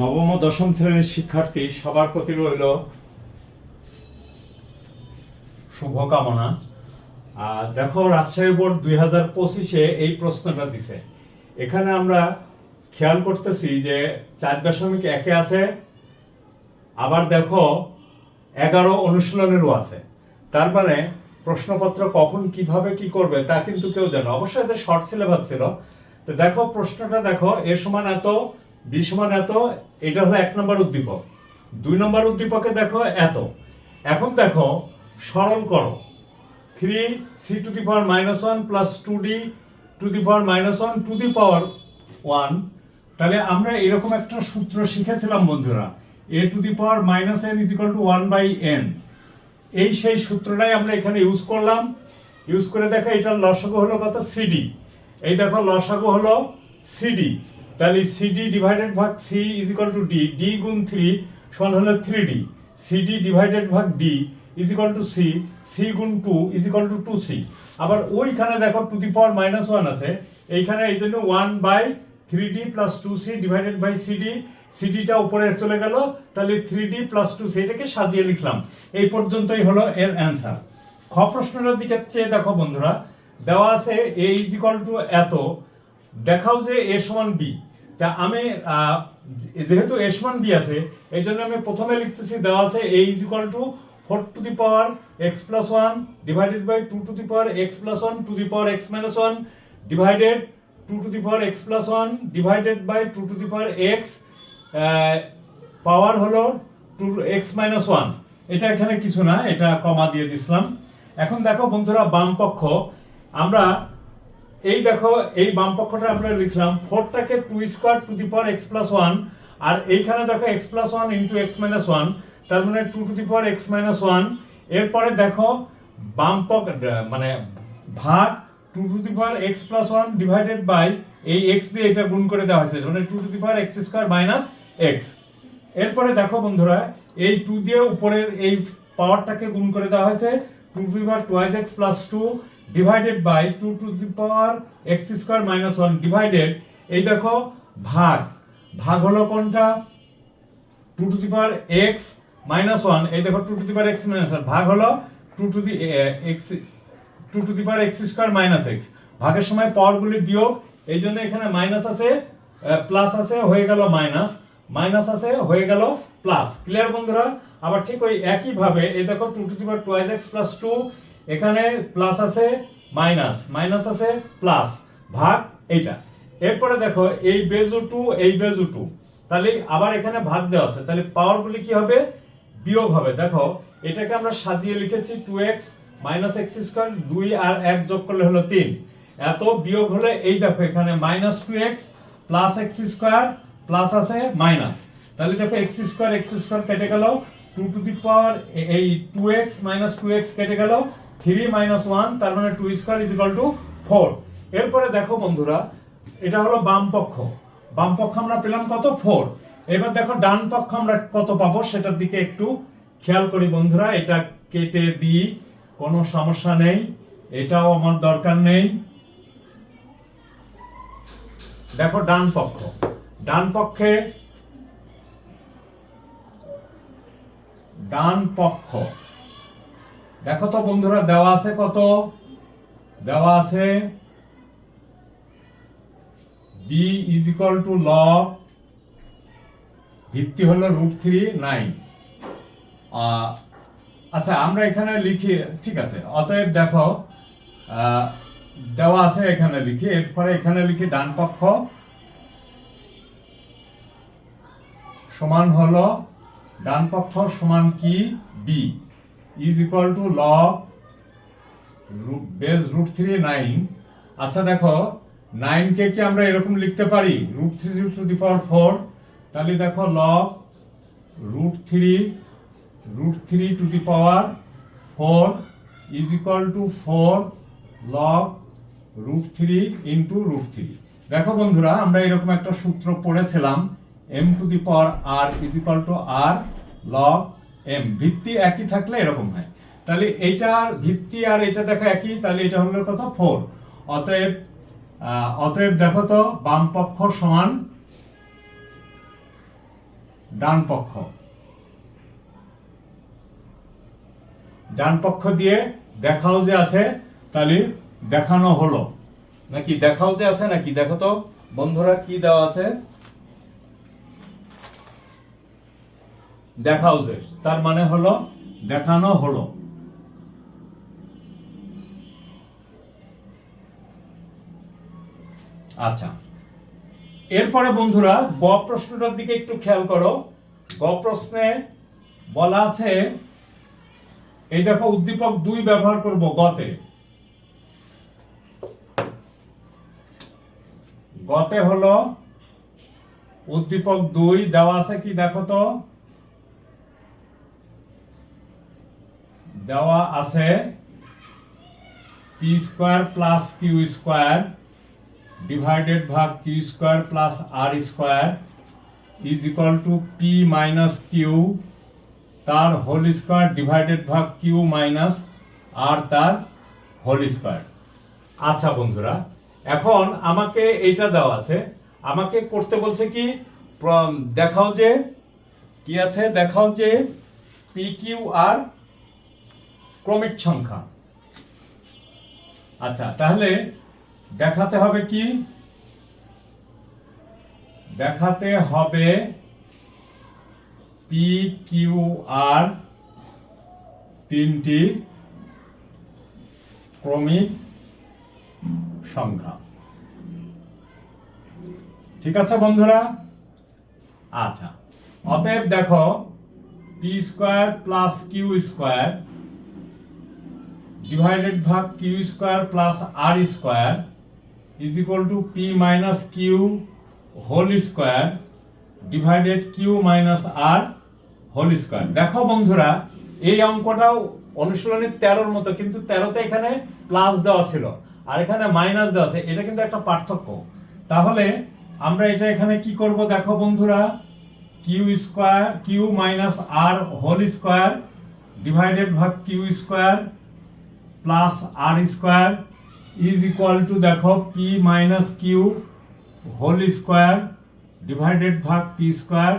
নবম ও দশম শ্রেণির শিক্ষার্থী সবার প্রতি রইল শুভকামনা। আর দেখো, রাজশাহী বোর্ড দুই হাজার পঁচিশে এই প্রশ্নটা দিছে। এখানে আমরা খেয়াল করতেছি যে চার দশমিক একে আছে, আবার দেখো এগারো অনুশীলনেরও আছে। তার মানে প্রশ্নপত্র কখন কীভাবে কি করবে তা কিন্তু কেউ জানে অবশ্যই এতে শর্ট সিলেবাস ছিল। তো দেখো, প্রশ্নটা দেখো, এ সমান এত বি সমান এত, এটা হলো এক নম্বর উদ্দীপক। দুই নম্বর উদ্দীপকে দেখো এত। এখন দেখো সরল করো। Three C to the power minus one plus two D to the power minus one to the power one তাহলে আমরা এরকম একটা সূত্র শিখেছিলাম, বন্ধুরা। A to the power minus N is equal to one by N এই সেই সূত্রটাই আমরা এখানে ইউজ করলাম। ইউজ করে দেখো, এটার লসাগু হলো কত? সিডি এই দেখো, লসাগু হলো সিডি তাহলে সিডি ডিভাইডেড ভাগ C is equal to D D গুণ থ্রি সমান হলো থ্রি ডি সিডি ডিভাইডেড ভাগ D is equal to C C গুণ two is equal to two C আবার ওইখানে দেখো to the power minus one আছে। এইখানে এই জন্য one by three D plus two C divided by CD সিডিটা উপরে চলে গেল। তাহলে three D plus two C এটাকে সাজিয়ে লিখলাম। এই পর্যন্তই হলো এর অ্যান্সার খ প্রশ্নটার দিকে চেয়ে দেখো বন্ধুরা, দেওয়া আছে এ ইজ ইকাল টু এত। দেখাও যে এ সমান বি তা আমি যেহেতু এ সমান বি আছে, এই জন্য আমি প্রথমে লিখতেছি দেওয়া আছে A is equal to four to the power X plus one divided by two to the power X plus one to the power X minus one divided two to the power X plus one divided by two to the power X power হলো two X minus one এটা এখানে কিছু না, এটা কমা দিয়ে দিছিলাম। এখন দেখো বন্ধুরা, বাম পক্ষ, আমরা এই দেখো, এই বাম পক্ষটা আমরা লিখলাম, ফোরটাকে two square to the power X plus one আর এইখানে দেখো X plus one into X minus one তার মানে two to the power X minus one এরপরে দেখো, বাম পক মানে ভাগ two to the power X plus one divided by এই এক্স দিয়ে এটা গুণ করে দেওয়া হয়েছে মানে two to the power X square minus X এরপরে দেখো বন্ধুরা, এই টু দিয়ে উপরের এই পাওয়ারটাকে গুণ করে দেওয়া হয়েছে two to the power twice X plus two divided by two to the power X square minus one divided এই দেখো ভাগ। ভাগ হলো কোনটা? Two to the power X minus one এই দেখো two to the power X minus one ভাগ হলো two to the X two to the power X square minus X ভাগের সময় পাওয়ারগুলি বিয়োগ, এই জন্য এখানে মাইনাস আছে প্লাস আছে, হয়ে গেল মাইনাস মাইনাস আছে, হয়ে গেল প্লাস ক্লিয়ার বন্ধুরা? আবার ঠিক ওই একইভাবে, এই দেখো two to the power twice X plus two এখানে প্লাস আছে মাইনাস মাইনাস আছে প্লাস ভাগ এইটা। এরপরে দেখো, এই বেজু টু এই বেজু টু তাহলে আবার এখানে ভাগ দেওয়া আছে। তাহলে পাওয়ার পাওয়ারগুলি কি হবে? বিয়োগ হবে। দেখো, এটাকে আমরা সাজিয়ে লিখেছি two X minus X square দুই আর এক যোগ করলে হলো তিন। এত বিয়োগ হলে এই দেখো, এখানে minus two X plus X square plus আছে মাইনাস তাহলে দেখো এক্স স্কোয়ার এক্স স্কোয়ার কেটে গেল। টু টু দি পাওয়ার এই two X minus two X কেটে গেল। থ্রি মাইনাস ওয়ান, তার মানে two square is equal to four. এরপরে দেখো বন্ধুরা, এটা হলো বাম পক্ষ। বাম পক্ষ আমরা পেলাম কত? ফোর। এবার দেখো ডান পক্ষ আমরা কত পাবো সেটার দিকে একটু খেয়াল করি বন্ধুরা, এটা কেটে দিই, কোনো সমস্যা নেই, এটাও আমার দরকার নেই। দেখো ডান পক্ষ। ডান পক্ষে ডান পক্ষ। দেখো তো বন্ধুরা, দেওয়া আছে কত? দেওয়া আছে B is equal to log ভিত্তি হলো রুট থ্রি নাইন আচ্ছা আমরা এখানে লিখি, ঠিক আছে, অতএব দেখো দেওয়া আছে এখানে লিখি, এরপরে এখানে লিখি ডান পক্ষ, সমান হলো, ডান পক্ষ সমান কি? B is equal to log base root three nine আচ্ছা দেখো নাইনকে কি আমরা এরকম লিখতে পারি? Root three to the power four তাহলে দেখো log root three root three to the power four is equal to four log root three into root three দেখো বন্ধুরা, আমরা এরকম একটা সূত্র পড়েছিলাম M to the power R is equal to R log M ভিত্তি একই থাকলে এরকম হয়। তাহলে এইটার ভিত্তি আর এটা দেখো একই, তাহলে এটা হলো কত? ফোর অতএব অতএব দেখো তো, বাম পক্ষ সমান ডান পক্ষ। ডান পক্ষ দিয়ে দেখাও যে আছে, তাহলে দেখানো হলো। নাকি দেখাও যে আছে, নাকি দেখো তো, বন্ধুরা কি দেওয়া আছে? দেখাও যে তার মানে হলো, দেখানো হলো। আচ্ছা। এরপরে বন্ধুরা, গ প্রশ্নটার দিকে একটু খেয়াল করো। গ প্রশ্নে বলা আছে, এই দেখো উদ্দীপক দুই ব্যবহার করব গতে। গতে হলো উদ্দীপক দুই, দেওয়া আছে কি দেখো তো? দেওয়া আছে P square plus Q square divided ভাগ Q square plus R square is equal to P minus Q তার হোল স্কোয়ার ডিভাইডেড ভাগ কিউ মাইনাস আর তার হোল স্কোয়ার। আচ্ছা বন্ধুরা, এখন আমাকে এইটা দেওয়া আছে। আমাকে করতে বলছে কি দেখাও যে, কি আছে? দেখাও যে, পি কিউ আর ক্রমিক সংখ্যা। আচ্ছা তাহলে দেখাতে হবে কি? দেখাতে হবে পি কিউ আর তিনটি ক্রমিক সংখ্যা। ঠিক আছে বন্ধুরা? আচ্ছা অতএব দেখো P square plus Q square divided ভাগ Q square plus R square is equal to P minus Q whole square divided Q minus R whole square দেখো বন্ধুরা, এই অঙ্কটাও অনুশীলনী তেরোর মতো, কিন্তু তেরোতে এখানে প্লাস দেওয়া ছিল আর এখানে মাইনাস দেওয়া আছে, এটা কিন্তু একটা পার্থক্য। তাহলে আমরা এটা এখানে কি করব দেখো বন্ধুরা Q square Q minus R whole square divided ভাগ Q square plus R square is equal to দেখো P minus Q whole square divided ভাগ পি স্কোয়ার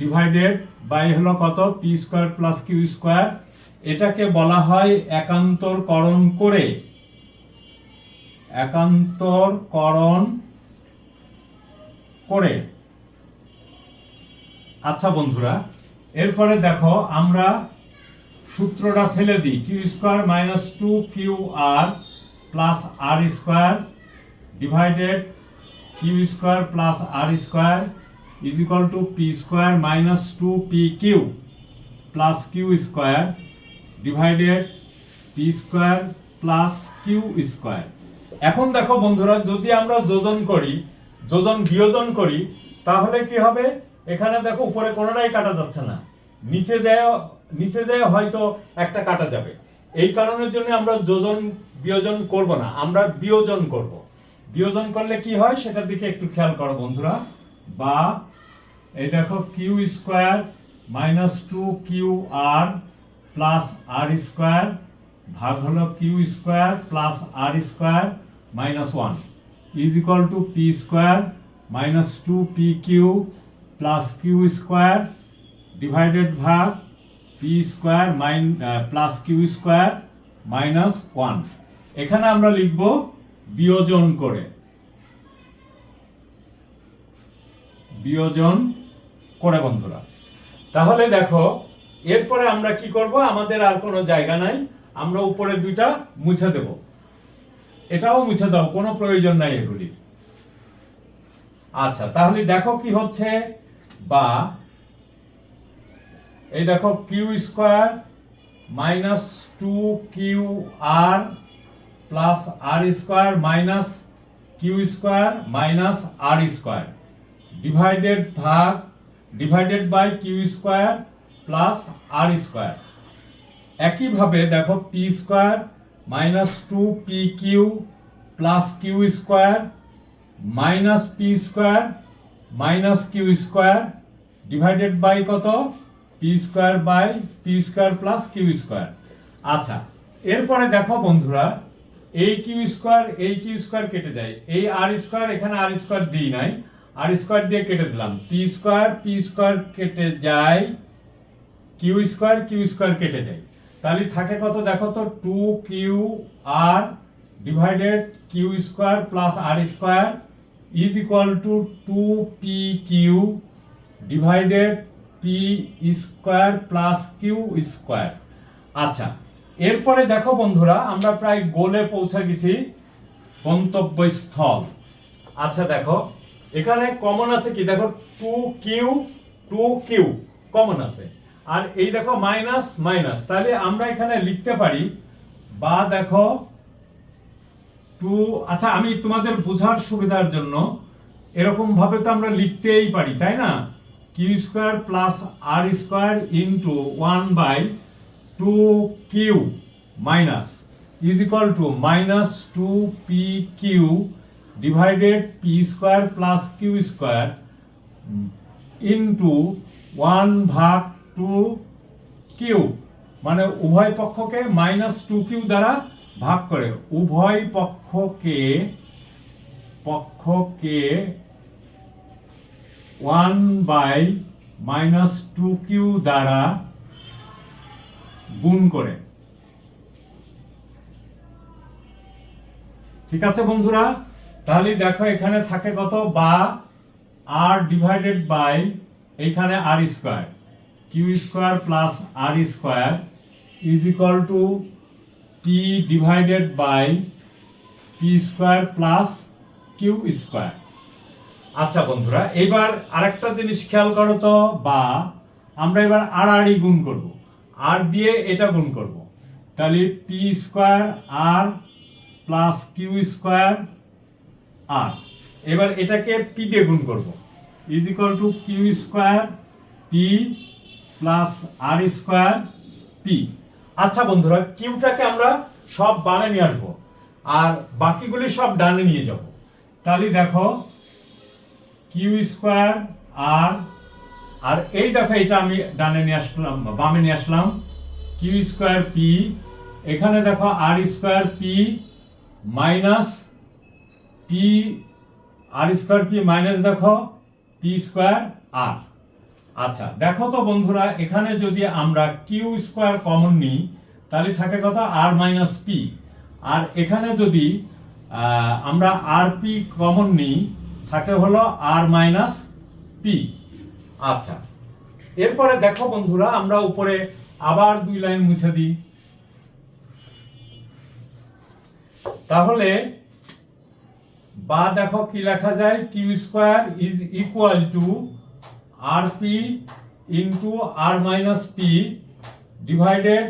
ডিভাইডেড বাই হলো কত? P square plus Q square এটাকে বলা হয় একান্তরকরণ করে। একান্তরকরণ করে। আচ্ছা বন্ধুরা, এরপরে দেখো আমরা সূত্রটা ফেলে দিই। Q square minus two Q R plus R square divided Q square plus R square is equal to P square minus two P Q plus Q square divided P square plus Q square এখন দেখো বন্ধুরা, যদি আমরা যোজন করি, যোজন বিয়োজন করি, তাহলে কি হবে? এখানে দেখো উপরে কোনোটাই কাটা যাচ্ছে না। নিচে যায় নিচে যায়, হয়তো একটা কাটা যাবে। এই কারণের জন্য আমরা যোজন, বিয়োজন করব না, আমরা বিয়োজন করব। বিয়োজন করলে কি হয়, সেটার দিকে একটু খেয়াল করো বন্ধুরা। বা, এই দেখো Q square minus two Q R plus R square ভাগ হলো Q square plus R square minus one is equal to P square minus two P Q plus Q square divided ভাগ P square minus plus Q square minus one এখানে আমরা লিখব বিয়োজন করে। বিয়োজন করে বন্ধুরা। তাহলে দেখো, এরপরে আমরা কি করব? আমাদের আর কোনো জায়গা নাই। আমরা উপরে দুইটা মুছে দেব। এটাও মুছে দাও, কোনো প্রয়োজন নাই এগুলি। আচ্ছা তাহলে দেখো কি হচ্ছে? বা এই দেখো Q square minus two Q R plus R square minus Q square minus R square divided ভাগ divided by Q square plus R square একইভাবে দেখো P square minus two P Q plus Q square minus P square minus Q square divided by কত? P square by P square plus Q square. আচ্ছা এরপরে দেখো বন্ধুরা, এই Q square, এই Q square কেটে যায়। এই আর স্কোয়ার, এখানে আর স্কোয়ার দিই নাই। আর স্কোয়ার দিয়ে কেটে দিলাম। পি স্কোয়ার পি স্কোয়ার কেটে যায়, কিউ স্কোয়ার কিউ স্কোয়ার কেটে যায়। তাহলে থাকে কত দেখো তো? Two Q R divided Q square plus R square is equal to two P Q divided P square plus Q square আচ্ছা এরপরে দেখো বন্ধুরা, আমরা প্রায় গোলে পৌঁছে গেছি গন্তব্যস্থল। আচ্ছা দেখো, এখানে কমন আছে কি? দেখো two Q two Q common আছে। আর এই দেখো মাইনাস মাইনাস তাহলে আমরা এখানে লিখতে পারি, বা দেখো টু আচ্ছা আমি তোমাদের বোঝার সুবিধার জন্য এরকম ভাবে তো আমরা লিখতেই পারি, তাই না? Q square plus R square into one by two Q minus is equal to minus two P Q divided P square plus Q square into one ভাগ টু কিউ মানে উভয় পক্ষকে মাইনাস টু কিউ দ্বারা ভাগ করে। উভয় পক্ষকে পক্ষকে one by minus two Q দ্বারা গুণ করে। ঠিক আছে বন্ধুরা? তাহলে দেখো এখানে থাকে কত? বা আর ডিভাইডেড বাই এইখানে R square. Q square plus R square is equal to P divided by P square plus Q square. আচ্ছা বন্ধুরা, এবার আরেকটা জিনিস খেয়াল করো তো, বা আমরা এবার আর আরই গুণ করব। আর দিয়ে এটা গুণ করব। তাহলে P square R plus Q square R এবার এটাকে পি দিয়ে গুণ করব। Is equal to Q square P plus R square P আচ্ছা বন্ধুরা কিউটাকে আমরা সব বামে নিয়ে আসব, আর বাকিগুলি সব ডানে নিয়ে যাব। তাহলে দেখো কিউ স্কোয়ার আর আর এই দেখো এটা আমি ডানে নিয়ে আসলাম, বামে নিয়ে আসলাম। কিউ স্কোয়ার পি এখানে দেখো R square P minus P R square P minus দেখো পি স্কোয়ার আর আচ্ছা দেখো তো বন্ধুরা, এখানে যদি আমরা কিউ স্কোয়ার কমন নিই, তাহলে থাকে কত? আর মাইনাস পি আর এখানে যদি আমরা আর পি কমন নিই থাকে হলো আর মাইনাস পি আচ্ছা এরপরে দেখো বন্ধুরা, আমরা উপরে আবার দুই লাইন মুছে দিই। তাহলে, বা দেখো কি লেখা যায়? Q square is equal to R P into R minus P divided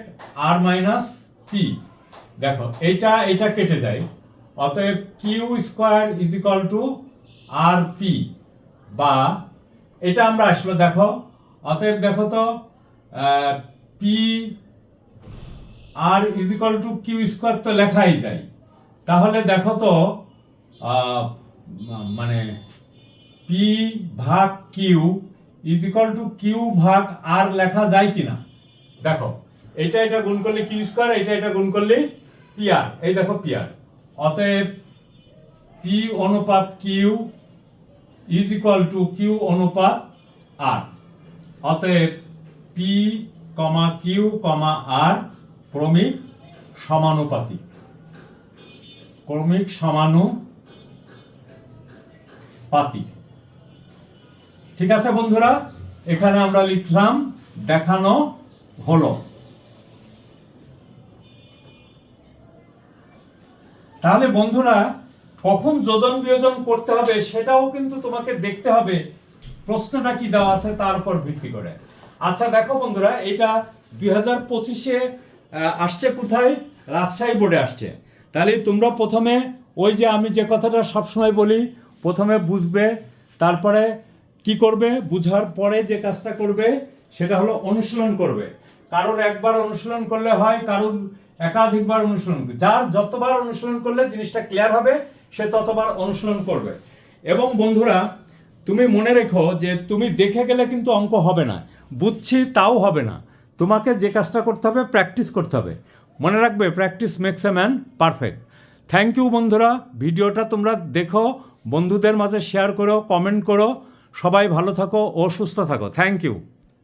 R minus P দেখো, এইটা এটা কেটে যায়। অতএব Q square is equal to R P বা এটা আমরা আসলো দেখো, অতএব দেখো তো P R is equal to Q square তো লেখাই যায়। তাহলে দেখো তো মানে পি ভাগ Q is equal to Q ভাগ আর লেখা যায় কিনা? দেখো, এটা এটা গুণ করলে কিউ স্কোয়ার এটা এটা গুণ করলে পি আর এই দেখো পি আর অতএব পি অনুপাত Q is equal to Q অনুপাত আর অতএব পি কমা কিউ কমা আর ক্রমিক সমানুপাতিক। ক্রমিক সমানুপাতিক। ঠিক আছে বন্ধুরা? এখানে আমরা লিখলাম, দেখানো হলো। তাহলে বন্ধুরা কখন যোজন বিয়োজন করতে হবে সেটাও কিন্তু তোমাকে দেখতে হবে। প্রশ্নটা কি দেওয়া আছে তার উপর ভিত্তি করে। আচ্ছা দেখো বন্ধুরা এটা দুই হাজার পঁচিশে আসছে কোথায়? রাজশাহী বোর্ডে আসছে। তাহলে তোমরা প্রথমে ওই যে আমি যে কথাটা সবসময় বলি, প্রথমে বুঝবে, তারপরে কি করবে? বুঝার পরে যে কাজটা করবে, সেটা হলো অনুশীলন করবে। কারোর একবার অনুশীলন করলে হয়, কারোর একাধিকবার অনুশীলন। যার যতবার অনুশীলন করলে জিনিসটা ক্লিয়ার হবে সে ততবার অনুশীলন করবে। এবং বন্ধুরা, তুমি মনে রেখো যে তুমি দেখে গেলে কিন্তু অঙ্ক হবে না, বুঝছি তাও হবে না। তোমাকে যে কাজটা করতে হবে প্র্যাকটিস করতে হবে। মনে রাখবে practice makes a man perfect thank you বন্ধুরা। ভিডিওটা তোমরা দেখো, বন্ধুদের মাঝে শেয়ার করো কমেন্ট করো। সবাই ভালো থাকো ও সুস্থ থাকো। Thank you